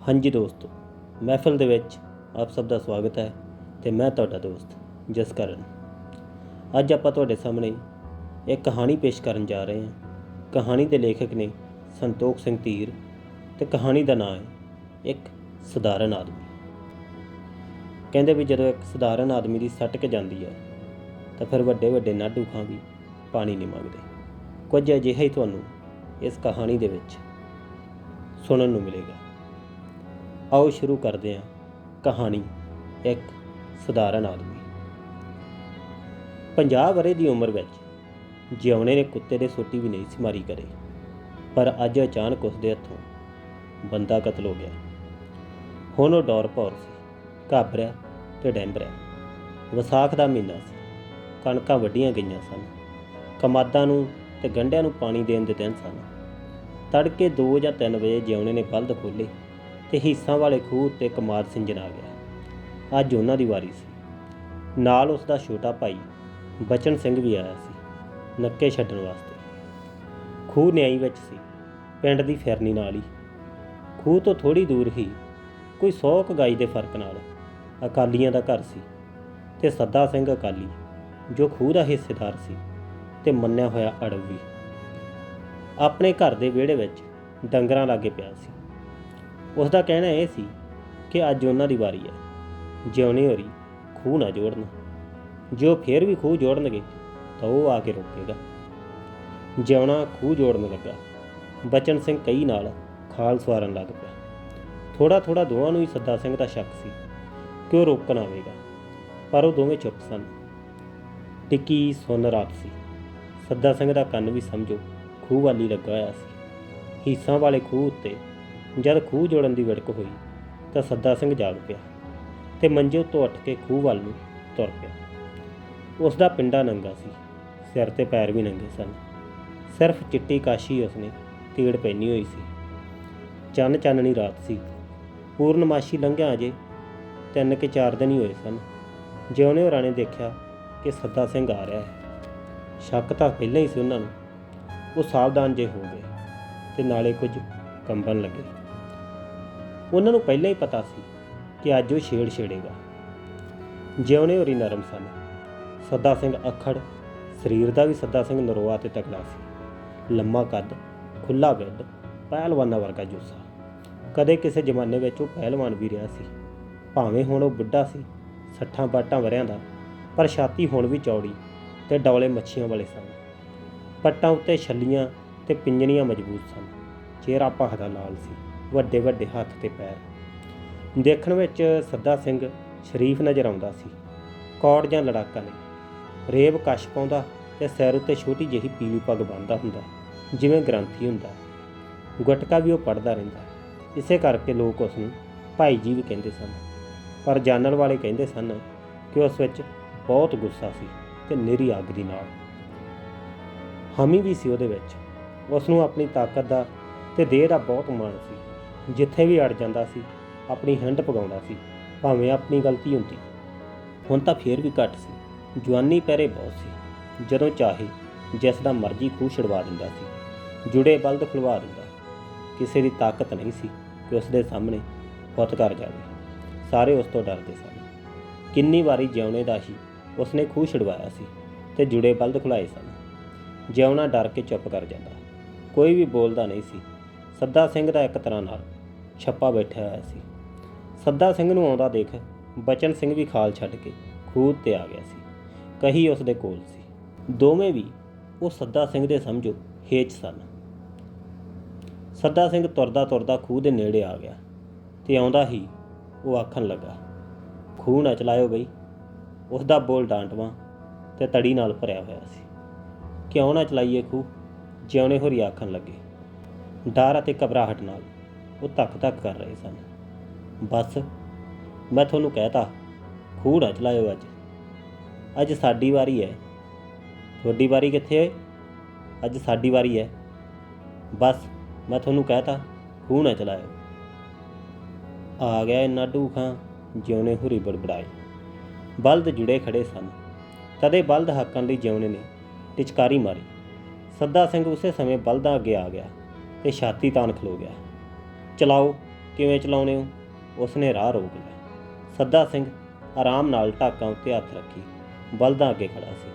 ਹਾਂਜੀ ਦੋਸਤੋ, ਮਹਿਫਲ ਦੇ ਵਿੱਚ ਆਪ ਸਭ ਦਾ ਸਵਾਗਤ ਹੈ ਤੇ ਮੈਂ ਤੁਹਾਡਾ ਦੋਸਤ ਜਸਕਰਨ। ਅੱਜ ਆਪਾਂ ਤੁਹਾਡੇ ਸਾਹਮਣੇ ਇੱਕ ਕਹਾਣੀ ਪੇਸ਼ ਕਰਨ ਜਾ ਰਹੇ ਹਾਂ। ਕਹਾਣੀ ਦੇ ਲੇਖਕ ਨੇ ਸੰਤੋਖ ਸਿੰਘ ਧੀਰ ਤੇ ਕਹਾਣੀ ਦਾ ਨਾਮ ਹੈ ਇੱਕ ਸਧਾਰਨ ਆਦਮੀ। ਕਹਿੰਦੇ ਵੀ ਜਦੋਂ ਇੱਕ ਸਧਾਰਨ ਆਦਮੀ ਦੀ ਸੱਟ ਕੇ ਜਾਂਦੀ ਹੈ, ਤਾਂ ਫਿਰ ਵੱਡੇ ਵੱਡੇ ਨਾਡੂ ਖਾਂ ਵੀ ਪਾਣੀ ਨਹੀਂ ਮੰਗਦੇ। ਕੁਝ ਅਜਿਹਾ ਹੀ ਤੁਹਾਨੂੰ ਇਸ ਕਹਾਣੀ ਦੇ ਵਿੱਚ ਸੁਣਨ ਨੂੰ ਮਿਲੇਗਾ। ਆਓ ਸ਼ੁਰੂ ਕਰਦੇ ਹਾਂ ਕਹਾਣੀ, ਇੱਕ ਸਧਾਰਨ ਆਦਮੀ। 50 ਵਰੇ ਦੀ ਉਮਰ ਵਿੱਚ ਜਿਉਣੇ ਨੇ ਕੁੱਤੇ ਦੇ ਸੋਟੀ ਵੀ ਨਹੀਂ ਸੀ ਮਾਰੀ ਕਰੇ, ਪਰ ਅੱਜ ਅਚਾਨਕ ਉਸ ਦੇ ਹੱਥੋਂ ਬੰਦਾ ਕਤਲ ਹੋ ਗਿਆ। ਹੁਣ ਉਹ ਡੌਰ ਭੌਰ ਸੀ ਘਾਬਰਿਆ ਤੇ ਡੈਂਬਰਿਆ ਵਿਸਾਖ ਦਾ ਮਹੀਨਾ ਸੀ, ਕਣਕਾਂ ਵੱਡੀਆਂ ਗਈਆਂ ਸਨ, ਕਮਾਦਾਂ ਨੂੰ ਤੇ ਗੰਢਿਆਂ ਨੂੰ ਪਾਣੀ ਦੇਣ ਦੇ ਦਿਨ ਸਨ। ਤੜਕੇ 2 ਜਾਂ 3 ਵਜੇ ਜਿਉਣੇ ਨੇ ਬਲਦ ਖੋਲੇ ਤੇ ਹੀਸਾਂ ਵਾਲੇ ਖੂਹ ਉੱਤੇ ਕਮਾਦ ਸਿੰਜਣ ਆ ਗਿਆ। ਅੱਜ ਉਹਨਾਂ ਦੀ ਵਾਰੀ ਸੀ। ਨਾਲ ਉਸ ਦਾ ਛੋਟਾ ਭਾਈ ਬਚਨ ਸਿੰਘ ਵੀ ਆਇਆ ਸੀ, ਨੱਕੇ ਛੱਡਣ ਵਾਸਤੇ। ਖੂਹ ਨਿਆਈ ਵਿੱਚ ਸੀ, ਪਿੰਡ ਦੀ ਫਿਰਨੀ ਨਾਲ ਹੀ। ਖੂਹ ਤੋਂ ਥੋੜੀ ਦੂਰ ਹੀ ਕੋਈ 100 ਕੁ ਗਾਈ ਦੇ ਫ਼ਰਕ ਨਾਲ ਅਕਾਲੀਆਂ ਦਾ ਘਰ ਸੀ ਤੇ ਸੱਦਾ ਸਿੰਘ ਅਕਾਲੀ, ਜੋ ਖੂਹ ਦਾ ਹਿੱਸੇਦਾਰ ਸੀ ਤੇ ਮੰਨਿਆ ਹੋਇਆ ਅੜਬ ਵੀ ਆਪਣੇ ਘਰ ਦੇ ਵਿਹੜੇ ਵਿੱਚ ਡੰਗਰਾਂ ਲਾਗੇ ਪਿਆ ਸੀ। ਉਸ ਦਾ ਕਹਿਣਾ ਇਹ ਸੀ ਕਿ ਅੱਜ ਉਹਨਾਂ ਦੀ ਵਾਰੀ ਹੈ। ਜਿਉਣੇ ਹੋਰੀ, ਖੂਹ ਨਾ ਜੋੜਨ। ਜੋ ਫੇਰ ਵੀ ਖੂਹ ਜੋੜਨਗੇ, ਤਾਂ ਉਹ ਆ ਕੇ ਰੋਕੇਗਾ। ਜਿਉਣਾ ਖੂਹ ਜੋੜਨ ਲੱਗਾ। ਬਚਨ ਸਿੰਘ ਕਈ ਨਾਲ ਖਾਲ ਸਵਾਰਨ ਲੱਗ ਪਿਆ। ਥੋੜਾ ਥੋੜਾ ਦੋਵਾਂ ਨੂੰ ਹੀ ਸੱਦਾ ਸਿੰਘ ਦਾ ਸ਼ੱਕ ਸੀ ਕਿ ਉਹ ਰੋਕਣ ਆਵੇਗਾ ਪਰ ਉਹ ਦੋਵੇਂ ਚੁੱਪ ਸਨ। ਟਿੱਕੀ ਸੁੰਨ ਰਾਤ ਸੀ। ਸੱਦਾ ਸਿੰਘ ਦਾ ਕੰਨ ਵੀ ਸਮਝੋ, ਖੂਹ ਵਾਲੀ ਲੱਗਾ ਹੋਇਆ ਸੀ। ਹਿੱਸਾਂ ਵਾਲੇ ਖੂਹ ਉੱਤੇ ਜਦ ਖੂਹ ਜੋੜਨ ਦੀ ਵਿੜਕ ਹੋਈ ਤਾਂ ਸੱਦਾ ਸਿੰਘ ਜਾਗ ਪਿਆ ਤੇ ਮੰਜੇ ਤੋਂ ਉੱਠ ਕੇ ਖੂਹ ਵੱਲ ਨੂੰ ਤੁਰ ਪਿਆ। ਉਸ ਦਾ ਪਿੰਡਾ ਨੰਗਾ ਸੀ, ਸਿਰ ਤੇ ਪੈਰ ਵੀ ਨੰਗੇ ਸਨ। ਸਿਰਫ ਚਿੱਟੀ ਕਾਸ਼ੀ ਉਸਨੇ ਤੀੜ ਪਹਿਨੀ ਹੋਈ ਸੀ। ਚੰਨ ਚਾਨਣੀ ਰਾਤ ਸੀ। ਪੂਰਨਮਾਸ਼ੀ ਲੰਘਿਆ ਅਜੇ ਤਿੰਨ ਕੇ ਚਾਰ ਦਿਨ ਹੀ ਹੋਏ ਸਨ। ਜਿਉਣੇ ਹੋਰਾਂ ਨੇ ਦੇਖਿਆ ਕਿ ਸੱਦਾ ਸਿੰਘ ਆ ਰਿਹਾ ਹੈ। ਸ਼ੱਕ ਤਾਂ ਪਹਿਲਾਂ ਹੀ ਸੀ ਉਹਨਾਂ ਨੂੰ। ਉਹ ਸਾਵਧਾਨ ਜੇ ਹੋ ਗਏ ਤੇ ਨਾਲੇ ਕੁਝ ਕੰਬਣ ਲੱਗੇ। ਉਹਨਾਂ ਨੂੰ ਪਹਿਲਾਂ ਹੀ ਪਤਾ ਸੀ ਕਿ ਅੱਜ ਉਹ ਛੇੜ ਛੇੜੇਗਾ। ਜਿਉਣੇ ਹੋਰੀ ਨਰਮ ਸਨ। ਸੱਦਾ ਸਿੰਘ ਅਖੜ, ਸਰੀਰ ਦਾ ਵੀ ਸੱਦਾ ਸਿੰਘ ਨਰੋਆ ਤੇ ਤਕੜਾ ਸੀ। ਲੰਮਾ ਕੱਦ ਖੁੱਲਾ ਬਿੱਡ, ਪਹਿਲਵਾਨਾਂ ਵਰਗਾ ਜੁੱਸਾ। ਕਦੇ ਕਿਸੇ ਜ਼ਮਾਨੇ ਵਿੱਚ ਉਹ ਪਹਿਲਵਾਨ ਵੀ ਰਿਹਾ ਸੀ। ਭਾਵੇਂ ਹੁਣ ਉਹ ਬੁੱਢਾ ਸੀ, ਸੱਠਾਂ ਬਾਟਾਂ ਵਰਿਆਂ ਦਾ, ਪਰ ਛਾਤੀ ਹੁਣ ਵੀ ਚੌੜੀ ਤੇ ਡੌਲੇ ਮੱਛੀਆਂ ਵਾਲੇ ਸਨ। ਪੱਟਾਂ ਉੱਤੇ ਛੱਲੀਆਂ ਤੇ ਪਿੰਜਣੀਆਂ ਮਜ਼ਬੂਤ ਸਨ। ਚਿਹਰਾ ਭਖਦਾ ਲਾਲ ਸੀ। ਵੱਡੇ ਵੱਡੇ ਹੱਥ ਤੇ ਪੈਰ। ਦੇਖਣ ਵਿੱਚ ਸੱਦਾ ਸਿੰਘ ਸ਼ਰੀਫ ਨਜ਼ਰ ਆਉਂਦਾ ਸੀ। ਕੌੜ ਜਾਂ ਲੜਾਕਾ ਨਹੀਂ। ਰੇਬ ਕਸ਼ ਪਾਉਂਦਾ ਤੇ ਸਿਰ ਉੱਤੇ ਛੋਟੀ ਜਿਹੀ ਪੀਲੀ ਪੱਗ ਬੰਨ੍ਹਦਾ ਹੁੰਦਾ, ਜਿਵੇਂ ਗ੍ਰੰਥੀ ਹੁੰਦਾ। ਗੁਟਕਾ ਵੀ ਉਹ ਪੜਦਾ ਰਹਿੰਦਾ। ਇਸੇ ਕਰਕੇ ਲੋਕ ਉਸ ਨੂੰ ਭਾਈ ਜੀ ਵੀ ਕਹਿੰਦੇ ਸਨ। ਪਰ ਜਾਣਨ ਵਾਲੇ ਕਹਿੰਦੇ ਸਨ ਕਿ ਉਸ ਵਿੱਚ ਬਹੁਤ ਗੁੱਸਾ ਸੀ ਤੇ ਨਿਰੀ ਅੱਗ ਦੀ ਨਾਲ। ਹਮੀ ਵੀ ਸੀ ਉਹਦੇ ਵਿੱਚ। ਉਸ ਨੂੰ ਆਪਣੀ ਤਾਕਤ ਦਾ ਤੇ ਦੇਹ ਦਾ ਬਹੁਤ ਮਾਣ ਸੀ। ਜਿੱਥੇ ਵੀ ਅੜ ਜਾਂਦਾ ਸੀ, ਆਪਣੀ ਹੰਡ ਪਗਾਉਂਦਾ ਸੀ, ਭਾਵੇਂ ਆਪਣੀ ਗਲਤੀ ਹੁੰਦੀ। ਹੁਣ ਤਾਂ ਫੇਰ ਵੀ ਘੱਟ ਸੀ, ਜਵਾਨੀ ਪਹਿਰੇ ਬਹੁਤ ਸੀ, ਜਦੋਂ ਚਾਹੇ ਜਿਸ ਦਾ ਮਰਜ਼ੀ ਖੂਹ ਛਡਵਾ ਦਿੰਦਾ ਸੀ, ਜੁੜੇ ਬਲਦ ਖੁਲਵਾ ਦਿੰਦਾ। ਕਿਸੇ ਦੀ ਤਾਕਤ ਨਹੀਂ ਸੀ ਕਿ ਉਸ ਦੇ ਸਾਹਮਣੇ ਫੁੱਟ ਕਰ ਜਾਵੇ। ਸਾਰੇ ਉਸ ਤੋਂ ਡਰਦੇ ਸਨ। ਕਿੰਨੀ ਵਾਰੀ ਜਿਉਣੇ ਦਾ ਹੀ ਉਸਨੇ ਖੂਹ ਛਡਵਾਇਆ ਸੀ ਤੇ ਜੁੜੇ ਬਲਦ ਖੁਲਾਏ ਸਨ। ਜਿਉਣਾ ਡਰ ਕੇ ਚੁੱਪ ਕਰ ਜਾਂਦਾ। ਕੋਈ ਵੀ ਬੋਲਦਾ ਨਹੀਂ ਸੀ ਸੱਦਾ ਸਿੰਘ ਦਾ ਇੱਕ ਤਰ੍ਹਾਂ ਨਾਲ ਛੱਪਾ ਬੈਠਿਆ ਹੋਇਆ ਸੀ। ਸੱਦਾ ਸਿੰਘ ਨੂੰ ਆਉਂਦਾ ਦੇਖ ਬਚਨ ਸਿੰਘ ਵੀ ਖਾਲ ਛੱਡ ਕੇ ਖੂਹ ਤੇ ਆ ਗਿਆ ਸੀ। ਕਹੀ ਉਸ ਦੇ ਕੋਲ ਸੀ, ਦੋਵੇਂ ਵੀ ਉਹ ਸੱਦਾ ਸਿੰਘ ਦੇ ਸਮਝੋ ਹੇਚ ਸਨ। ਸੱਦਾ ਸਿੰਘ ਤੁਰਦਾ ਤੁਰਦਾ ਖੂਹ ਦੇ ਨੇੜੇ ਆ ਗਿਆ ਤੇ ਆਉਂਦਾ ਹੀ ਉਹ ਆਖਣ ਲੱਗਾ, ਖੂਹ ਨਾ ਚਲਾਇਓ ਬਈ। ਉਸ ਦਾ ਬੋਲ ਡਾਂਟਵਾ ਤੇ ਤੜੀ ਨਾਲ ਭਰਿਆ ਹੋਇਆ ਸੀ। ਕਿਉਂ ਨਾ ਚਲਾਈਏ ਖੂਹ? ਜਿਉਣੇ ਹੋਰੀ ਆਖਣ ਲੱਗੇ। ਡਰ ਅਤੇ ਘਬਰਾਹਟ ਨਾਲ ਉਹ ਧੱਕ ਧੱਕ ਕਰ ਰਹੇ ਸਨ। ਬਸ, ਮੈਂ ਤੁਹਾਨੂੰ ਕਹਿਤਾ, ਖੂਹ ਨਾ ਚਲਾਇਓ ਅੱਜ। ਅੱਜ ਸਾਡੀ ਵਾਰੀ ਹੈ। ਤੁਹਾਡੀ ਵਾਰੀ ਕਿੱਥੇ ਹੈ? ਅੱਜ ਸਾਡੀ ਵਾਰੀ ਹੈ। ਬਸ, ਮੈਂ ਤੁਹਾਨੂੰ ਕਹਿਤਾ, ਖੂਹ ਨਾ ਚਲਾਇਓ। ਆ ਗਿਆ ਇੰਨਾ ਢੂਖਾਂ, ਜਿਉਣੇ ਹੁਰੀ ਬੜਬੜਾਏ ਬਲਦ ਜੁੜੇ ਖੜੇ ਸਨ। ਤਦੇ ਬਲਦ ਹਾਕਣ ਲਈ ਜਿਉਣੇ ਨੇ, ਟਿਚਕਾਰੀ ਮਾਰੀ। ਸੱਦਾ ਸਿੰਘ ਉਸੇ ਸਮੇਂ ਬਲਦਾਂ ਅੱਗੇ ਆ ਗਿਆ। ਤੇ ਛਾਤੀ ਤਾਨ ਖਲੋ ਗਿਆ। ਚਲਾਓ, ਕਿਵੇਂ ਚਲਾਉਣੇ ਹੋ? ਉਸਨੇ ਰਾਹ ਰੋਕ ਲਿਆ। ਸੱਦਾ ਸਿੰਘ ਆਰਾਮ ਨਾਲ ਢਾਕਾਂ ਉੱਤੇ ਹੱਥ ਰੱਖੀ, ਬਲਦਾਂ ਅੱਗੇ ਖੜਾ ਸੀ।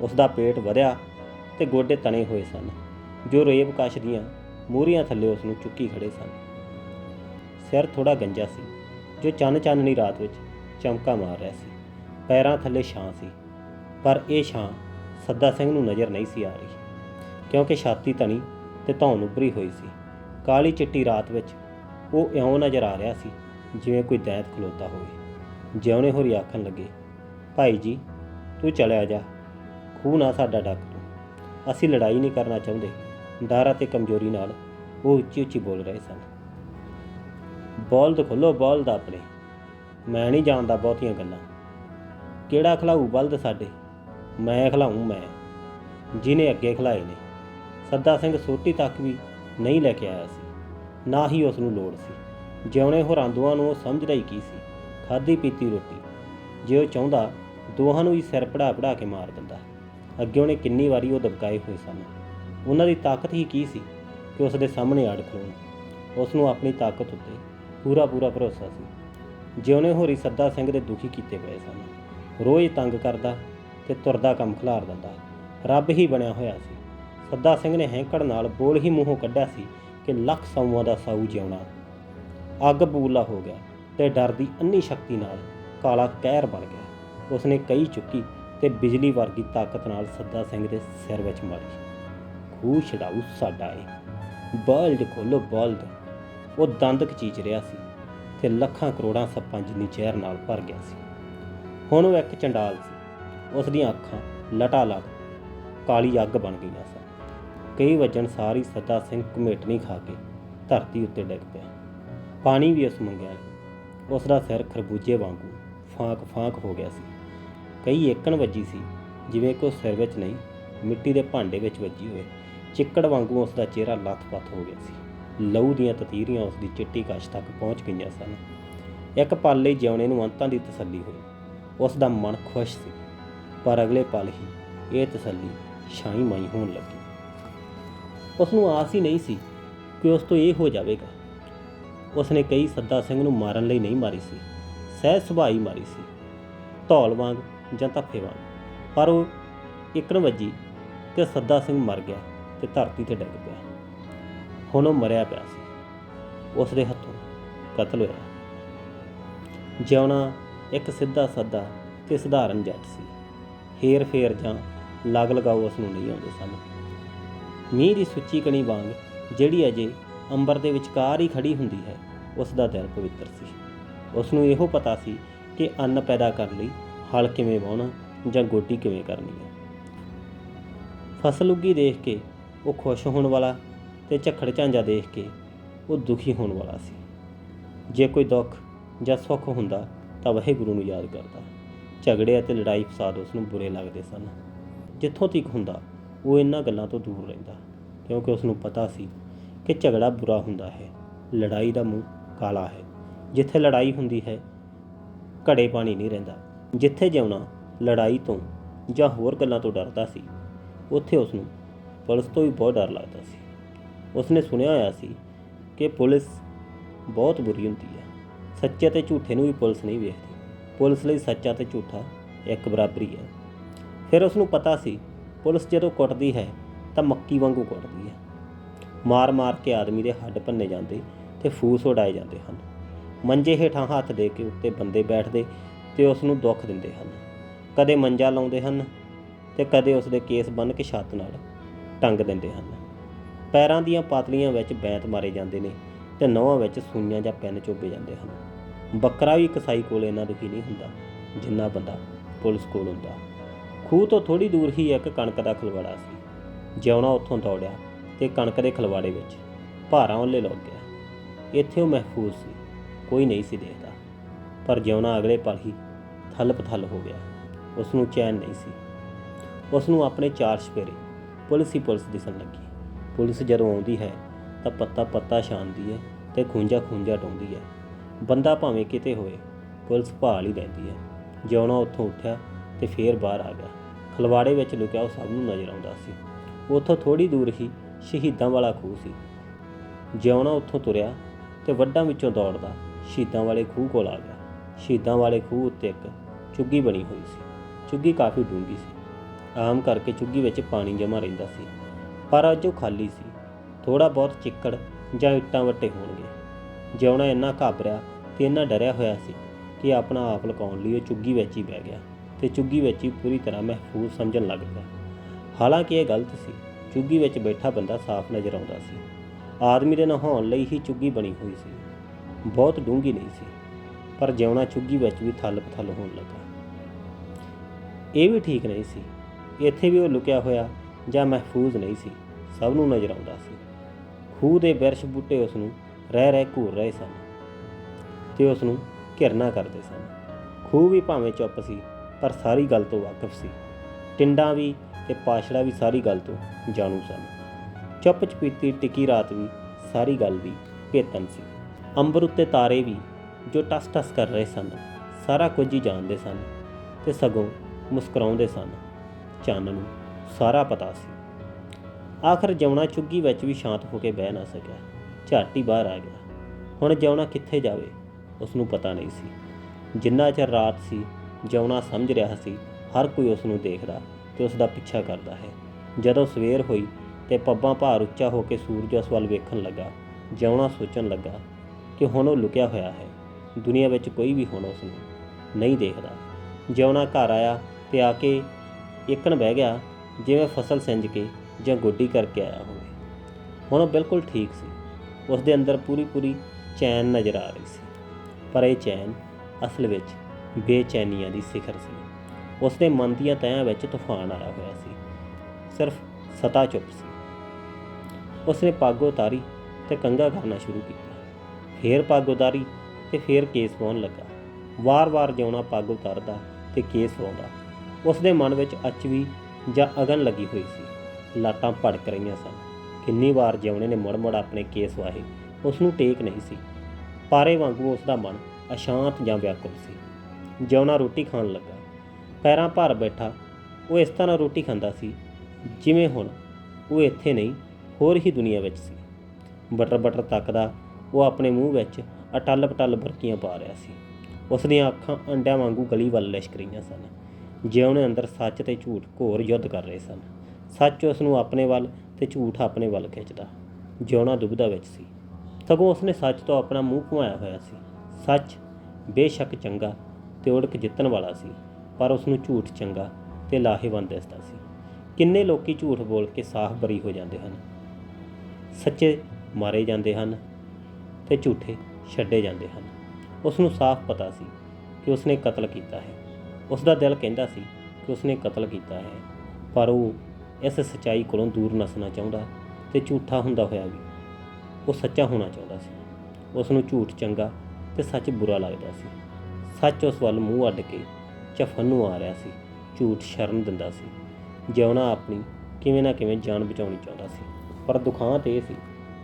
ਉਸ ਦਾ ਪੇਟ ਵਧਿਆ ਤੇ ਗੋਡੇ ਤਣੇ ਹੋਏ ਸਨ, ਜੋ ਰੇਬ ਕਸ਼ ਦੀਆਂ ਮੂਰੀਆਂ ਥੱਲੇ ਉਸ ਨੂੰ ਚੁੱਕੀ ਖੜੇ ਸਨ। ਸਿਰ ਥੋੜਾ ਗੰਜਾ ਸੀ, ਜੋ ਚੰਨ ਚਾਨਣੀ ਰਾਤ ਵਿੱਚ ਚਮਕਾ ਮਾਰ ਰਿਹਾ ਸੀ। ਪੈਰਾਂ ਥੱਲੇ ਛਾਂ ਸੀ, ਪਰ ਇਹ ਛਾਂ ਸੱਦਾ ਸਿੰਘ ਨੂੰ ਨਜ਼ਰ ਨਹੀਂ ਸੀ ਆ ਰਹੀ, ਕਿਉਂਕਿ ਛਾਤੀ ਤਣੀ ਤੇ ਧੌਣ ਉੱਭਰੀ ਹੋਈ ਸੀ। ਕਾਲੀ ਚਿੱਟੀ ਰਾਤ ਵਿੱਚ ਉਹ ਇਉਂ ਨਜ਼ਰ ਆ ਰਿਹਾ ਸੀ, ਜਿਵੇਂ ਕੋਈ ਦੈਂਤ ਖਲੋਤਾ ਹੋਵੇ। ਜਿਉਣੇ ਹੋਰੀ ਆਖਣ ਲੱਗੇ, ਭਾਈ ਜੀ, ਤੂੰ ਚਲਿਆ ਜਾ। ਖੂਹ ਨਾ ਸਾਡਾ ਡੱਕ ਤੂੰ। ਅਸੀਂ ਲੜਾਈ ਨਹੀਂ ਕਰਨਾ ਚਾਹੁੰਦੇ। ਡਰ ਅਤੇ ਕਮਜ਼ੋਰੀ ਨਾਲ ਉਹ ਉੱਚੀ ਉੱਚੀ ਬੋਲ ਰਹੇ ਸਨ। ਬੋਲਦ ਖੋਲੋ ਬਲਦ ਆਪਣੇ। ਮੈਂ ਨਹੀਂ ਜਾਣਦਾ ਬਹੁਤੀਆਂ ਗੱਲਾਂ। ਕਿਹੜਾ ਖਲਾਊ ਬਲਦ ਸਾਡੇ? ਮੈਂ ਖਲਾਊਂ ਮੈਂ। ਜਿਹਨੇ ਅੱਗੇ ਖਲਾਏ ਨੇ। ਸੱਦਾ ਸਿੰਘ ਸੋਟੀ ਤੱਕ ਵੀ ਨਹੀਂ ਲੈ ਕੇ ਆਇਆ ਸੀ। ਨਾ ਹੀ ਉਸ ਨੂੰ ਲੋੜ ਸੀ। ਜਿਉਣੇ ਹੋਰਾਂ ਦੋਹਾਂ ਨੂੰ ਉਹ ਸਮਝਦਾ ਹੀ ਕੀ ਸੀ? ਖਾਦੀ ਪੀਤੀ ਰੋਟੀ। ਜੇ ਉਹ ਚਾਹੁੰਦਾ, ਦੋਹਾਂ ਨੂੰ ਹੀ ਸਿਰ ਪੜਾ ਪੜਾ ਕੇ ਮਾਰ ਦਿੰਦਾ। ਅੱਗੇ ਉਹਨੇ ਕਿੰਨੀ ਵਾਰੀ ਉਹ ਦਬਕਾਏ ਹੋਏ ਸਨ। ਉਹਨਾਂ ਦੀ ਤਾਕਤ ਹੀ ਕੀ ਸੀ ਕਿ ਉਸ ਦੇ ਸਾਹਮਣੇ ਆੜ ਖਲੋਣ? ਉਸ ਨੂੰ ਆਪਣੀ ਤਾਕਤ ਉੱਤੇ ਪੂਰਾ ਪੂਰਾ ਭਰੋਸਾ ਸੀ। ਜਿਉਣੇ ਹੋਰੀ ਸੱਦਾ ਸਿੰਘ ਦੇ ਦੁਖੀ ਕੀਤੇ ਪਏ ਸਨ। ਰੋਜ਼ ਤੰਗ ਕਰਦਾ ਤੇ ਤੁਰਦਾ ਕੰਮ ਖਿਲਾਰ ਦਿੰਦਾ। ਰੱਬ ਹੀ ਬਣਿਆ ਹੋਇਆ ਸੀ। ਸੱਦਾ ਸਿੰਘ ਨੇ ਹੈਂਕੜ ਨਾਲ ਬੋਲ ਹੀ ਮੂੰਹੋਂ ਕੱਢਿਆ ਸੀ ਕਿ ਲੱਖ ਸਾਊਆਂ ਦਾ ਸਾਊ ਜਿਉਣਾ। ਅੱਗ ਬੂਲਾ ਹੋ ਗਿਆ ਤੇ ਡਰ ਦੀ ਅੰਨੀ ਸ਼ਕਤੀ ਨਾਲ ਕਾਲਾ ਕਹਿਰ ਬਣ ਗਿਆ। ਉਸਨੇ ਕਈ ਚੁੱਕੀ ਤੇ ਬਿਜਲੀ ਵਰਗੀ ਤਾਕਤ ਨਾਲ ਸੱਦਾ ਸਿੰਘ ਦੇ ਸਿਰ ਵਿੱਚ ਮਾਰੀ। ਖੂਹ ਛਡਾਊ ਸਾਡਾ ਏ। ਬਲਦ ਖੋਲੋ ਬਲਦ ਉਹ ਦੰਦ ਕਚੀਚ ਰਿਹਾ ਸੀ ਤੇ ਲੱਖਾਂ ਕਰੋੜਾਂ ਸੱਪਾਂ ਜਿੰਨੀ ਜ਼ਹਿਰ ਨਾਲ ਭਰ ਗਿਆ ਸੀ। ਹੁਣ ਉਹ ਇੱਕ ਚੰਡਾਲ ਸੀ। ਉਸ ਦੀਆਂ ਅੱਖਾਂ ਲਟਾ ਲਟ ਕਾਲੀ ਅੱਗ ਬਣ ਗਈਆਂ ਸਨ। ਕਈ ਵਜਣ ਸਾਰੀ ਸਤਾ ਸਿੰਘ ਘੁਮੇਟਣੀ ਖਾ ਕੇ ਧਰਤੀ ਉੱਤੇ ਡਿੱਗ ਪਿਆ। ਪਾਣੀ ਵੀ ਉਸ ਮੰਗਿਆ। ਨਹੀਂ। ਉਸ ਦਾ ਸਿਰ ਖਰਬੂਜੇ ਵਾਂਗੂ ਫਾਂਕ ਫਾਂਕ ਹੋ ਗਿਆ ਸੀ। ਕਈ ਏਕਣ ਵੱਜੀ ਸੀ, ਜਿਵੇਂ ਕਿ ਉਹ ਸਿਰ ਵਿੱਚ ਨਹੀਂ, ਮਿੱਟੀ ਦੇ ਭਾਂਡੇ ਵਿੱਚ ਵੱਜੀ ਹੋਵੇ। ਚਿੱਕੜ ਵਾਂਗੂ ਉਸ ਦਾ ਚਿਹਰਾ ਲੱਥ-ਪੱਥ ਹੋ ਗਿਆ ਸੀ। ਲਹੂ ਦੀਆਂ ਤਤੀਰੀਆਂ ਉਸ ਦੀ ਚਿੱਟੀ ਕੱਛ ਤੱਕ ਪਹੁੰਚ ਗਈਆਂ ਸਨ। ਇੱਕ ਪਲ ਲਈ ਜਿਉਣੇ ਨੂੰ ਅੰਤਾਂ ਦੀ ਤਸੱਲੀ ਹੋਈ। ਉਸ ਦਾ ਮਨ ਖੁਸ਼ ਸੀ। ਪਰ ਅਗਲੇ ਪਲ ਹੀ ਇਹ ਤਸੱਲੀ ਛਾਈ ਮਾਈ ਹੋਣ ਲੱਗੀ। ਉਸ ਨੂੰ ਆਸ ਹੀ ਨਹੀਂ ਸੀ ਕਿ ਉਸ ਤੋਂ ਇਹ ਹੋ ਜਾਵੇਗਾ। ਉਸ ਨੇ ਕਈ ਸੱਦਾ ਸਿੰਘ ਨੂੰ ਮਾਰਨ ਲਈ ਨਹੀਂ ਮਾਰੀ ਸੀ। ਸਹਿ ਸੁਭਾਈ ਮਾਰੀ ਸੀ। ਧੌਲ ਵਾਂਗ ਜਾਂ ਧੱਫੇ ਵਾਂਗ। ਪਰ ਉਹ ਇੱਕਣ ਵੱਜੀ ਤੇ ਸੱਦਾ ਸਿੰਘ ਮਰ ਗਿਆ ਤੇ ਧਰਤੀ ਤੇ ਡਿੱਗ ਪਿਆ। ਹੁਣ ਉਹ ਮਰਿਆ ਪਿਆ ਸੀ। ਉਸ ਦੇ ਹੱਥੋਂ ਕਤਲ ਹੋਇਆ। ਜਿਉਣਾ ਇੱਕ ਸਿੱਧਾ ਸੱਦਾ ਤੇ ਸਧਾਰਨ ਜੱਟ ਸੀ। ਹੇਰ ਫੇਰ ਜਾਂ ਲਗ ਲਗਾਓ ਉਸ ਨੂੰ ਨਹੀਂ ਆਉਂਦੇ ਸਨ। ਮੀਂਹ ਦੀ ਸੁੱਚੀ ਕਣੀ ਵਾਂਗ ਜਿਹੜੀ ਅਜੇ ਅੰਬਰ ਦੇ ਵਿਚਕਾਰ ਹੀ ਖੜੀ ਹੁੰਦੀ ਹੈ, ਉਸ ਦਾ ਦਿਲ ਪਵਿੱਤਰ ਸੀ। ਉਸ ਨੂੰ ਇਹੋ ਪਤਾ ਸੀ ਕਿ ਅੰਨ ਪੈਦਾ ਕਰਨ ਲਈ ਹਲ ਕਿਵੇਂ ਵਾਹੁਣਾ ਜਾਂ ਗੋਡੀ ਕਿਵੇਂ ਕਰਨੀ ਹੈ। ਫਸਲ ਉੱਗੀ ਦੇਖ ਕੇ ਉਹ ਖੁਸ਼ ਹੋਣ ਵਾਲਾ ਤੇ ਝੱਖੜ ਝਾਂਜਾ ਦੇਖ ਕੇ ਉਹ ਦੁਖੀ ਹੋਣ ਵਾਲਾ ਸੀ। ਜੇ ਕੋਈ ਦੁੱਖ ਜਾਂ ਸੁੱਖ ਹੁੰਦਾ ਤਾਂ ਵਾਹਿਗੁਰੂ ਨੂੰ ਯਾਦ ਕਰਦਾ। ਝਗੜੇ ਅਤੇ ਲੜਾਈ ਫਸਾਦ ਉਸ ਨੂੰ ਬੁਰੇ ਲੱਗਦੇ ਸਨ। ਜਿੱਥੋਂ ਤੱਕ ਹੁੰਦਾ ਉਹ ਇਹਨਾਂ ਗੱਲਾਂ ਤੋਂ ਦੂਰ ਰਹਿੰਦਾ, ਕਿਉਂਕਿ ਉਸ ਨੂੰ ਪਤਾ ਸੀ ਕਿ ਝਗੜਾ ਬੁਰਾ ਹੁੰਦਾ ਹੈ। ਲੜਾਈ ਦਾ ਮੂੰਹ ਕਾਲਾ ਹੈ। ਜਿੱਥੇ ਲੜਾਈ ਹੁੰਦੀ ਹੈ, ਘੜੇ ਪਾਣੀ ਨਹੀਂ ਰਹਿੰਦਾ। ਜਿੱਥੇ ਜਿਉਣਾ ਲੜਾਈ ਤੋਂ ਜਾਂ ਹੋਰ ਗੱਲਾਂ ਤੋਂ ਡਰਦਾ ਸੀ, ਉੱਥੇ ਉਸ ਨੂੰ ਪੁਲਿਸ ਤੋਂ ਵੀ ਬਹੁਤ ਡਰ ਲੱਗਦਾ ਸੀ। ਉਸਨੇ ਸੁਣਿਆ ਹੋਇਆ ਸੀ ਕਿ ਪੁਲਿਸ ਬਹੁਤ ਬੁਰੀ ਹੁੰਦੀ ਹੈ। ਸੱਚੇ ਤੇ ਝੂਠੇ ਨੂੰ ਵੀ ਪੁਲਿਸ ਨਹੀਂ ਵੇਖਦੀ। ਪੁਲਿਸ ਲਈ ਸੱਚਾ ਤੇ ਝੂਠਾ ਇੱਕ ਬਰਾਬਰੀ ਹੈ। ਫਿਰ ਉਸ ਨੂੰ ਪਤਾ ਸੀ ਪੁਲਿਸ ਜਦੋਂ ਕੁੱਟਦੀ ਹੈ ਤਾਂ ਮੱਕੀ ਵਾਂਗੂ ਕੁੱਟਦੀ ਹੈ। ਮਾਰ-ਮਾਰ ਕੇ ਆਦਮੀ ਦੇ ਹੱਡ ਭੰਨੇ ਜਾਂਦੇ ਤੇ ਫੂਸ ਉਡਾਏ ਜਾਂਦੇ ਹਨ। ਮੰਜੇ ਹੇਠਾਂ ਹੱਥ ਦੇ ਕੇ ਉੱਤੇ ਬੰਦੇ ਬੈਠਦੇ ਤੇ ਉਸ ਨੂੰ ਦੁੱਖ ਦਿੰਦੇ ਹਨ। ਕਦੇ ਮੰਜਾ ਲਾਉਂਦੇ ਹਨ ਤੇ ਕਦੇ ਉਸ ਦੇ ਕੇਸ ਬੰਨ ਕੇ ਛੱਤ ਨਾਲ ਟੰਗ ਦਿੰਦੇ ਹਨ। ਪੈਰਾਂ ਦੀਆਂ ਪਾਤਲੀਆਂ ਵਿੱਚ ਬੈਂਤ ਮਾਰੇ ਜਾਂਦੇ ਨੇ ਤੇ ਨਹੁੰਾਂ ਵਿੱਚ ਸੂਈਆਂ ਜਾਂ ਪੈਨ ਚੋਬੇ ਜਾਂਦੇ ਹਨ। ਬੱਕਰਾ ਵੀ ਕਸਾਈ ਕੋਲ ਇੰਨਾ ਦੁਖੀ ਨਹੀਂ ਹੁੰਦਾ ਜਿੰਨਾ ਬੰਦਾ ਪੁਲਿਸ ਕੋਲ ਹੁੰਦਾ। ਖੂਹ ਤੋਂ ਥੋੜੀ ਦੂਰ ਹੀ ਇੱਕ ਕਣਕ ਦਾ ਖਲਵਾੜਾ ਸੀ। ਜਿਉਣਾ ਉੱਥੋਂ ਦੌੜਿਆ ਤੇ ਕਣਕ ਦੇ ਖਲਵਾੜੇ ਵਿੱਚ ਭਾਰਾਂ ਉੱਲੇ ਲੱਗ ਗਿਆ। ਇੱਥੇ ਉਹ ਮਹਿਫੂਜ਼ ਸੀ, ਕੋਈ ਨਹੀਂ ਸੀ ਦੇਖਦਾ। ਪਰ ਜਿਉਣਾ ਅਗਲੇ ਪਲ ਹੀ ਥਲ ਪਥਲ ਹੋ ਗਿਆ। ਉਸ ਨੂੰ ਚੈਨ ਨਹੀਂ ਸੀ। ਉਸ ਨੂੰ ਆਪਣੇ ਚਾਰ ਸਪੇਰੇ ਪੁਲਿਸ ਹੀ ਪੁਲਿਸ ਦਿਸਣ ਲੱਗੀ। ਪੁਲਿਸ ਜਦੋਂ ਆਉਂਦੀ ਹੈ ਤਾਂ ਪੱਤਾ ਪੱਤਾ ਛਾਣਦੀ ਹੈ ਤੇ ਖੂੰਜਾ ਖੂੰਜਾ ਟਾਉਂਦੀ ਹੈ। ਬੰਦਾ ਭਾਵੇਂ ਕਿਤੇ ਹੋਏ ਪੁਲਿਸ ਭਾਲ ਹੀ ਲੈਂਦੀ ਹੈ। ਜਿਉਣਾ ਉੱਥੋਂ ਉੱਠਿਆ ਤੇ ਫੇਰ ਬਾਹਰ ਆ ਗਿਆ। ਖਲਵਾੜੇ ਵਿੱਚ ਲੁਕਿਆ ਉਹ ਸਭ ਨੂੰ ਨਜ਼ਰ ਆਉਂਦਾ ਸੀ। ਉੱਥੋਂ ਥੋੜੀ ਦੂਰ ਹੀ ਸ਼ਹੀਦਾਂ ਵਾਲਾ ਖੂਹ ਸੀ। ਜਿਉਣਾ ਉੱਥੋਂ ਤੁਰਿਆ ਤੇ ਵੱਡਾਂ ਵਿੱਚੋਂ ਦੌੜਦਾ ਸ਼ਹੀਦਾਂ ਵਾਲੇ ਖੂਹ ਕੋਲ ਆ ਗਿਆ। ਸ਼ਹੀਦਾਂ ਵਾਲੇ ਖੂਹ ਉੱਤੇ ਇੱਕ ਚੁੱਗੀ ਬਣੀ ਹੋਈ ਸੀ। ਚੁੱਗੀ ਕਾਫੀ ਡੂੰਘੀ ਸੀ। ਆਮ ਕਰਕੇ ਚੁੱਗੀ ਵਿੱਚ ਪਾਣੀ ਜਮ੍ਹਾਂ ਰਹਿੰਦਾ ਸੀ। ਪਰ ਅੱਜ ਉਹ ਖਾਲੀ ਸੀ। ਥੋੜਾ ਬਹੁਤ ਚਿੱਕੜ ਜਾਂ ਇੱਟਾਂ ਵੱਟੇ ਹੋਣਗੇ। ਜਿਉਣਾ ਇੰਨਾ ਘਾਬਰਿਆ ਤੇ ਇੰਨਾ ਡਰਿਆ ਹੋਇਆ ਸੀ ਕਿ ਆਪਣਾ ਆਪ ਲਕਾਉਣ ਲਈ ਉਹ ਚੁੱਗੀ ਵਿੱਚ ਹੀ ਬਹਿ ਗਿਆ। ਤੇ ਚੁੱਗੀ ਵਿੱਚ ਹੀ ਪੂਰੀ ਤਰ੍ਹਾਂ ਮਹਿਫੂਜ਼ ਸਮਝਣ ਲੱਗ ਪਿਆ। ਹਾਲਾਂਕਿ ਇਹ ਗਲਤ ਸੀ, ਚੁੱਗੀ ਵਿੱਚ ਬੈਠਾ ਬੰਦਾ ਸਾਫ਼ ਨਜ਼ਰ ਆਉਂਦਾ ਸੀ। ਆਦਮੀ ਦੇ ਨਹਾਉਣ ਲਈ ਹੀ ਚੁੱਗੀ ਬਣੀ ਹੋਈ ਸੀ। ਬਹੁਤ ਡੂੰਘੀ ਨਹੀਂ ਸੀ, ਪਰ ਜਿਉਣਾ ਚੁੱਗੀ ਵਿੱਚ ਵੀ ਥੱਲ ਪਥੱਲ ਹੋਣ ਲੱਗਾ। ਇਹ ਵੀ ਠੀਕ ਨਹੀਂ ਸੀ, ਇੱਥੇ ਵੀ ਉਹ ਲੁਕਿਆ ਹੋਇਆ ਜਾਂ ਮਹਿਫੂਜ਼ ਨਹੀਂ ਸੀ, ਸਭ ਨੂੰ ਨਜ਼ਰ ਆਉਂਦਾ ਸੀ। ਖੂਹ ਦੇ ਬਿਰਸ਼ ਬੂਟੇ ਉਸ ਨੂੰ ਰਹਿ ਰਹਿ ਘੂਰ ਰਹੇ ਸਨ ਤੇ ਉਸ ਨੂੰ ਘਿਰਨਾ ਕਰਦੇ ਸਨ। ਖੂਹ ਵੀ ਭਾਵੇਂ ਚੁੱਪ ਸੀ ਪਰ ਸਾਰੀ ਗੱਲ ਤੋਂ ਵਾਕਿਫ ਸੀ। ਟਿੰਡਾਂ ਵੀ ਤੇ ਪਾਸ਼ੜਾ ਵੀ ਸਾਰੀ ਗੱਲ ਤੋਂ ਜਾਣੂ ਸਨ। ਚੁੱਪ ਚਪੀਤੀ ਟਿੱਕੀ ਰਾਤ ਵੀ ਸਾਰੀ ਗੱਲ ਦੀ ਭੇਤਨ ਸੀ। ਅੰਬਰ ਉੱਤੇ ਤਾਰੇ ਵੀ ਜੋ ਟਸ ਟਸ ਕਰ ਰਹੇ ਸਨ, ਸਾਰਾ ਕੁਝ ਹੀ ਜਾਣਦੇ ਸਨ ਤੇ ਸਗੋਂ ਮੁਸਕਰਾਉਂਦੇ ਸਨ। ਚੰਨ ਨੂੰ ਸਾਰਾ ਪਤਾ ਸੀ। ਆਖਰ ਜਮਣਾ ਚੁੱਗੀ ਵਿੱਚ ਵੀ ਸ਼ਾਂਤ ਹੋ ਕੇ ਬਹਿ ਨਾ ਸਕਿਆ। ਝੱਟ ਹੀ ਬਾਹਰ ਆ ਗਿਆ। ਹੁਣ ਜਮਣਾ ਕਿੱਥੇ ਜਾਵੇ ਉਸ ਨੂੰ ਪਤਾ ਨਹੀਂ ਸੀ। ਜਿੰਨਾ ਚਿਰ ਰਾਤ ਸੀ ਜਿਉਣਾ ਸਮਝ ਰਿਹਾ ਸੀ, ਹਰ ਕੋਈ ਉਸ ਨੂੰ ਦੇਖਦਾ ਤੇ ਉਸ ਦਾ ਪਿੱਛਾ ਕਰਦਾ ਹੈ। ਜਦੋਂ ਸਵੇਰ ਹੋਈ ਤੇ ਪੱਬਾਂ ਭਾਰ ਉੱਚਾ ਹੋ ਕੇ ਸੂਰਜ ਉਸ ਵੱਲ ਵੇਖਣ ਲੱਗਾ, ਜਿਉਣਾ ਸੋਚਣ ਲੱਗਾ ਕਿ ਹੁਣ ਉਹ ਲੁਕਿਆ ਹੋਇਆ ਹੈ। ਦੁਨੀਆ ਵਿੱਚ ਕੋਈ ਵੀ ਹੁਣ ਉਸ ਨੂੰ ਨਹੀਂ ਦੇਖਦਾ। ਜਿਉਣਾ ਘਰ ਆਇਆ ਤੇ ਆ ਕੇ ਇੱਕਣ ਬਹਿ ਗਿਆ, ਜਿਵੇਂ ਫਸਲ ਸਿੰਜ ਕੇ ਜਾਂ ਗੋਡੀ ਕਰਕੇ ਆਇਆ ਹੋਵੇ। ਹੁਣ ਉਹ ਬਿਲਕੁਲ ਠੀਕ ਸੀ। ਉਸ ਦੇ ਅੰਦਰ ਪੂਰੀ ਪੂਰੀ ਚੈਨ ਨਜ਼ਰ ਆ ਰਹੀ ਸੀ। ਪਰ ਇਹ ਚੈਨ ਅਸਲ ਵਿੱਚ ਬੇਚੈਨੀਆਂ ਦੀ ਸਿਖਰ ਸੀ। ਉਸ ਦੇ ਮਨ ਦੀਆਂ ਤਹਿਆਂ ਵਿੱਚ ਤੂਫਾਨ ਆਇਆ ਹੋਇਆ ਸੀ। ਸਿਰਫ ਸਤਾ ਚੁੱਪ ਸੀ। ਉਸ ਨੇ ਪੱਗ ਉਤਾਰੀ ਤੇ ਕੰਗਾ ਕਰਨਾ ਸ਼ੁਰੂ ਕੀਤਾ। ਫੇਰ ਪੱਗ ਉਤਾਰੀ ਤੇ ਫੇਰ ਕੇਸ ਪਾਉਣ ਲੱਗਾ। ਵਾਰ-ਵਾਰ ਜਿਉਣਾ ਪੱਗ ਉਤਾਰਦਾ ਤੇ ਕੇਸ ਪਾਉਂਦਾ ਉਸ ਦੇ ਮਨ ਵਿੱਚ ਅਚਵੀ ਜਾਂ ਅਗਨ ਲੱਗੀ ਹੋਈ ਸੀ। ਲਾਟਾਂ ਭੜਕ ਰਹੀਆਂ ਸਨ। ਕਿੰਨੀ ਵਾਰ ਜਿਉਣੇ ਨੇ ਮੁੜ-ਮੁੜ ਆਪਣੇ ਕੇਸ ਵਾਹੇ। ਉਸ ਨੂੰ ਟੇਕ ਨਹੀਂ ਸੀ। ਪਾਰੇ ਵਾਂਗੂ ਉਸ ਦਾ ਮਨ ਅਸ਼ਾਂਤ ਜਾਂ ਵਿਆਕੁਲ ਸੀ। ਜਿਉਣਾ ਰੋਟੀ ਖਾਣ ਲੱਗਾ। ਪੈਰਾਂ ਭਾਰ ਬੈਠਾ, ਉਹ ਇਸ ਤਰ੍ਹਾਂ ਰੋਟੀ ਖਾਂਦਾ ਸੀ ਜਿਵੇਂ ਹੁਣ ਉਹ ਇੱਥੇ ਨਹੀਂ, ਹੋਰ ਹੀ ਦੁਨੀਆ ਵਿੱਚ ਸੀ। ਬਟਰ ਬਟਰ ਤੱਕਦਾ ਉਹ ਆਪਣੇ ਮੂੰਹ ਵਿੱਚ ਅਟੱਲ ਪਟੱਲ ਬਰਕੀਆਂ ਪਾ ਰਿਹਾ ਸੀ। ਉਸ ਦੀਆਂ ਅੱਖਾਂ ਅੰਡਿਆਂ ਵਾਂਗੂ ਗਲੀ ਵੱਲ ਲਿਸ਼ਕ ਰਹੀਆਂ ਸਨ। ਜਿਉਣੇ ਅੰਦਰ ਸੱਚ ਤੇ ਝੂਠ ਘੋਰ ਯੁੱਧ ਕਰ ਰਹੇ ਸਨ, ਸੱਚ ਉਸ ਨੂੰ ਆਪਣੇ ਵੱਲ ਤੇ ਝੂਠ ਆਪਣੇ ਵੱਲ ਖਿੱਚਦਾ ਜਿਉਣਾ ਦੁਬਦਾ ਵਿੱਚ ਸੀ। ਸਗੋਂ ਉਸਨੇ ਸੱਚ ਤੋਂ ਆਪਣਾ ਮੂੰਹ ਘੁਮਾਇਆ ਹੋਇਆ ਸੀ। ਸੱਚ ਬੇਸ਼ੱਕ ਚੰਗਾ ਤੇ ਉੜਕ ਜਿੱਤਣ ਵਾਲਾ ਸੀ, ਪਰ ਉਸ ਨੂੰ ਝੂਠ ਚੰਗਾ ਤੇ ਲਾਹੇਵੰਦ ਦਿਸਦਾ ਸੀ। ਕਿੰਨੇ ਲੋਕੀ ਝੂਠ ਬੋਲ ਕੇ ਸਾਫ਼ ਬਰੀ ਹੋ ਜਾਂਦੇ ਹਨ। ਸੱਚੇ ਮਾਰੇ ਜਾਂਦੇ ਹਨ ਤੇ ਝੂਠੇ ਛੱਡੇ ਜਾਂਦੇ ਹਨ। ਉਸ ਨੂੰ ਸਾਫ਼ ਪਤਾ ਸੀ ਕਿ ਉਸਨੇ ਕਤਲ ਕੀਤਾ ਹੈ। ਉਸ ਦਾ ਦਿਲ ਕਹਿੰਦਾ ਸੀ ਕਿ ਉਸਨੇ ਕਤਲ ਕੀਤਾ ਹੈ, ਪਰ ਉਹ ਇਸ ਸਚਾਈ ਕੋਲੋਂ ਦੂਰ ਨਸਣਾ ਚਾਹੁੰਦਾ ਤੇ ਝੂਠਾ ਹੁੰਦਾ ਹੋਇਆ ਵੀ ਉਹ ਸੱਚਾ ਹੋਣਾ ਚਾਹੁੰਦਾ ਸੀ। ਉਸ ਨੂੰ ਝੂਠ ਚੰਗਾ ਤੇ ਸੱਚ ਬੁਰਾ ਲੱਗਦਾ ਸੀ। ਸੱਚ ਉਸ ਵੱਲ ਮੂੰਹ ਅੱਡ ਕੇ ਝਫਨ ਨੂੰ ਆ ਰਿਹਾ ਸੀ, ਝੂਠ ਸ਼ਰਨ ਦਿੰਦਾ ਸੀ। ਜਿਉਣਾ ਆਪਣੀ ਕਿਵੇਂ ਨਾ ਕਿਵੇਂ ਜਾਨ ਬਚਾਉਣੀ ਚਾਹੁੰਦਾ ਸੀ। ਪਰ ਦੁਖਾਂਤ ਇਹ ਸੀ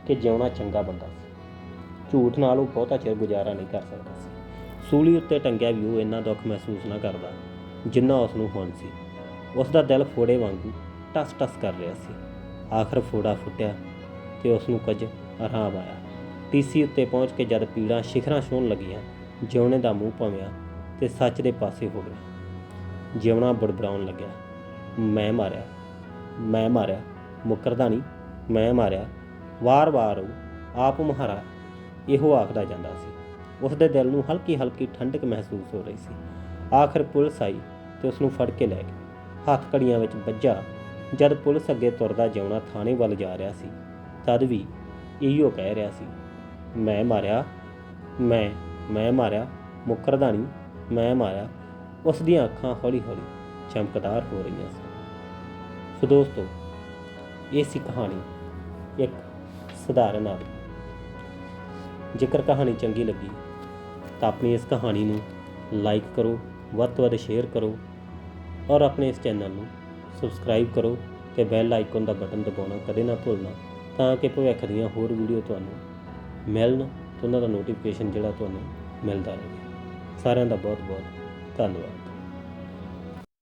ਕਿ ਜਿਉਣਾ ਚੰਗਾ ਬੰਦਾ ਸੀ। ਝੂਠ ਨਾਲ ਉਹ ਬਹੁਤਾ ਚਿਰ ਗੁਜ਼ਾਰਾ ਨਹੀਂ ਕਰ ਸਕਦਾ ਸੀ। ਸੂਲੀ ਉੱਤੇ ਟੰਗਿਆ ਵੀ ਉਹ ਇੰਨਾ ਦੁੱਖ ਮਹਿਸੂਸ ਨਾ ਕਰਦਾ ਜਿੰਨਾ ਉਸ ਨੂੰ ਹੁਣ ਸੀ। ਉਸ ਦਾ ਦਿਲ ਫੋੜੇ ਵਾਂਗੂ ਟਸ-ਟਸ ਕਰ ਰਿਹਾ ਸੀ। ਆਖਰ ਫੋੜਾ ਫੁੱਟਿਆ ਤੇ ਉਸ ਨੂੰ ਕੁਝ ਆਰਾਮ ਆਇਆ। ਟੀਸੀ ਉੱਤੇ ਪਹੁੰਚ ਕੇ ਜਦ ਪੀੜਾਂ ਸ਼ਿਖਰਾਂ ਛੂਹਣ ਲੱਗੀਆਂ ਜਿਉਣੇ ਦਾ ਮੂੰਹ ਭਵਿਆ ਤੇ ਸੱਚ ਦੇ ਪਾਸੇ ਹੋ ਗਿਆ ਜਿਉਣਾ ਬੜਬੜਾਉਣ ਲੱਗਿਆ। ਮੈਂ ਮਾਰਿਆ। ਮੈਂ ਮਾਰਿਆ। ਮੁਕਰਦਾ ਨਹੀਂ। ਮੈਂ ਮਾਰਿਆ। ਵਾਰ-ਵਾਰ ਉਹ ਆਪ ਮੁਹਾਰਾ। ਇਹੋ ਆਖਦਾ ਜਾਂਦਾ ਸੀ। ਉਸ ਦੇ ਦਿਲ ਨੂੰ ਹਲਕੀ ਹਲਕੀ ਠੰਡਕ ਮਹਿਸੂਸ ਹੋ ਰਹੀ ਸੀ। ਆਖਰ ਪੁਲਿਸ ਆਈ ਤੇ ਉਸ ਨੂੰ ਫੜ ਕੇ ਲੈ ਗਈ। ਹੱਥ ਕੜੀਆਂ ਵਿੱਚ ਵੱਜਾ। ਜਦ ਪੁਲਿਸ ਅੱਗੇ ਤੁਰਦਾ ਜਿਉਣਾ ਥਾਣੇ ਵੱਲ ਜਾ ਰਿਹਾ ਸੀ, ਤਦ ਵੀ ਇਹੋ ਕਹਿ ਰਿਹਾ ਸੀ, ਮੈਂ ਮਾਰਿਆ। ਮੈਂ ਮੈਂ ਮਾਰਿਆ ਮੁਕਰਦਾ ਨਹੀਂ ਮੈਂ ਮਾਰਿਆ, ਉਸ ਦੀਆਂ ਅੱਖਾਂ ਹੌਲੀ ਹੌਲੀ ਚਮਕਦਾਰ ਹੋ ਰਹੀਆਂ ਸਨ। ਸੋ ਦੋਸਤੋ, ਇਹ ਸੀ ਕਹਾਣੀ, ਇੱਕ ਸਧਾਰਨ ਆਦਮੀ। ਜੇਕਰ ਕਹਾਣੀ ਚੰਗੀ ਲੱਗੀ, ਤਾਂ ਆਪਣੀ ਇਸ ਕਹਾਣੀ ਨੂੰ ਲਾਈਕ ਕਰੋ, ਵੱਧ ਤੋਂ ਵੱਧ ਸ਼ੇਅਰ ਕਰੋ, ਔਰ ਆਪਣੇ ਇਸ ਚੈਨਲ ਨੂੰ ਸਬਸਕ੍ਰਾਈਬ ਕਰੋ ਤੇ ਬੈਲ ਆਈਕਨ ਦਾ ਬਟਨ ਦਬਾਉਣਾ ਕਦੇ ਨਾ ਭੁੱਲਣਾ, ਤਾਂ ਕਿ ਭਵਿੱਖ ਦੀਆਂ ਹੋਰ ਵੀਡੀਓ ਤੁਹਾਨੂੰ ਮਿਲਣ। ਤੇ ਉਹਨਾਂ ਦਾ ਨੋਟੀਫਿਕੇਸ਼ਨ ਜਿਹੜਾ ਤੁਹਾਨੂੰ ਮਿਲਦਾ ਰਹੇ। ਸਾਰਿਆਂ ਦਾ ਬਹੁਤ ਬਹੁਤ ਧੰਨਵਾਦ।